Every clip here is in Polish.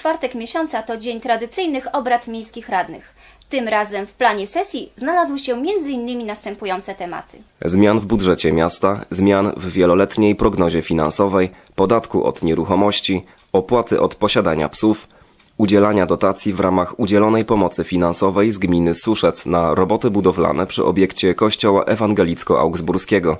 czwartek miesiąca to dzień tradycyjnych obrad miejskich radnych. Tym razem w planie sesji znalazły się m.in. następujące tematy. Zmian w budżecie miasta, zmian w wieloletniej prognozie finansowej, podatku od nieruchomości, opłaty od posiadania psów, udzielania dotacji w ramach udzielonej pomocy finansowej z gminy Suszec na roboty budowlane przy obiekcie Kościoła Ewangelicko-Augsburskiego,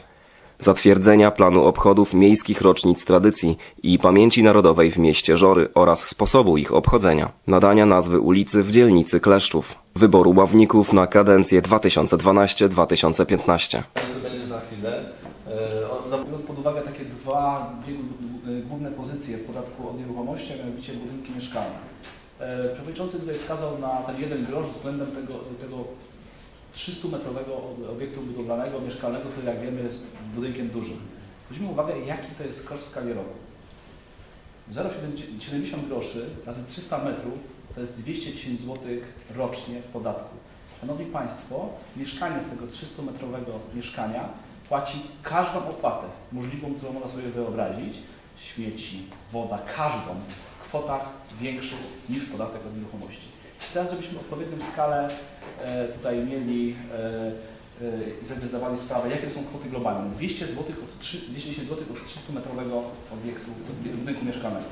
zatwierdzenia planu obchodów miejskich rocznic tradycji i pamięci narodowej w mieście Żory oraz sposobu ich obchodzenia, nadania nazwy ulicy w dzielnicy Kleszczów, wyboru ławników na kadencję 2012-2015. co będzie za chwilę. E, Biorąc pod uwagę takie dwa, e, główne pozycje w podatku od nieruchomości, a mianowicie budynki mieszkalne. E, Przewodniczący tutaj wskazał na ten jeden grosz względem tego, tego 300-metrowego obiektu budowlanego, mieszkalnego, który jak wiemy jest budynkiem dużym. Weźmy uwagę, jaki to jest koszt w skali roku. 0,70 groszy razy 300 metrów to jest 210 zł rocznie podatku. Szanowni Państwo, mieszkanie z tego 300-metrowego mieszkania płaci każdą opłatę możliwą, którą można sobie wyobrazić. Śmieci, woda, każdą w kwotach większych niż podatek od nieruchomości. Teraz, żebyśmy odpowiednią skalę e, tutaj mieli e, e, i sobie zdawali sprawę, jakie są kwoty globalne. 200 zł od 3, 210 zł od 300-metrowego obiektu, budynku mieszkalnego.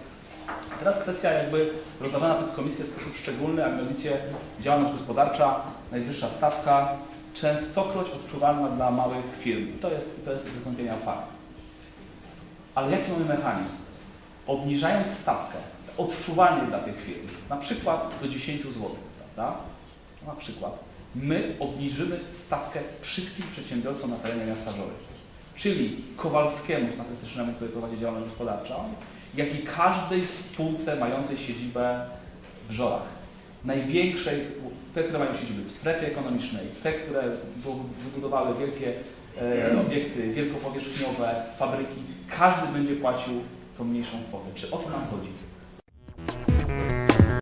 Teraz kwestia jakby rozważana przez komisję w sposób szczególny, a mianowicie działalność gospodarcza, najwyższa stawka, częstokroć odczuwalna dla małych firm. To jest, to jest do fakt. Ale jaki mamy mechanizm? Obniżając stawkę odczuwalnie dla tych firm, na przykład do 10 zł, prawda? Na przykład my obniżymy stawkę wszystkim przedsiębiorcom na terenie miasta Żory. Czyli Kowalskiemu statystycznemu, który prowadzi działalność gospodarczą, jak i każdej spółce mającej siedzibę w Żorach. Największej, te, które mają siedziby w strefie ekonomicznej, te, które bu- wybudowały wielkie e, obiekty wielkopowierzchniowe, fabryki, każdy będzie płacił tą mniejszą kwotę. Czy o to nam chodzi? you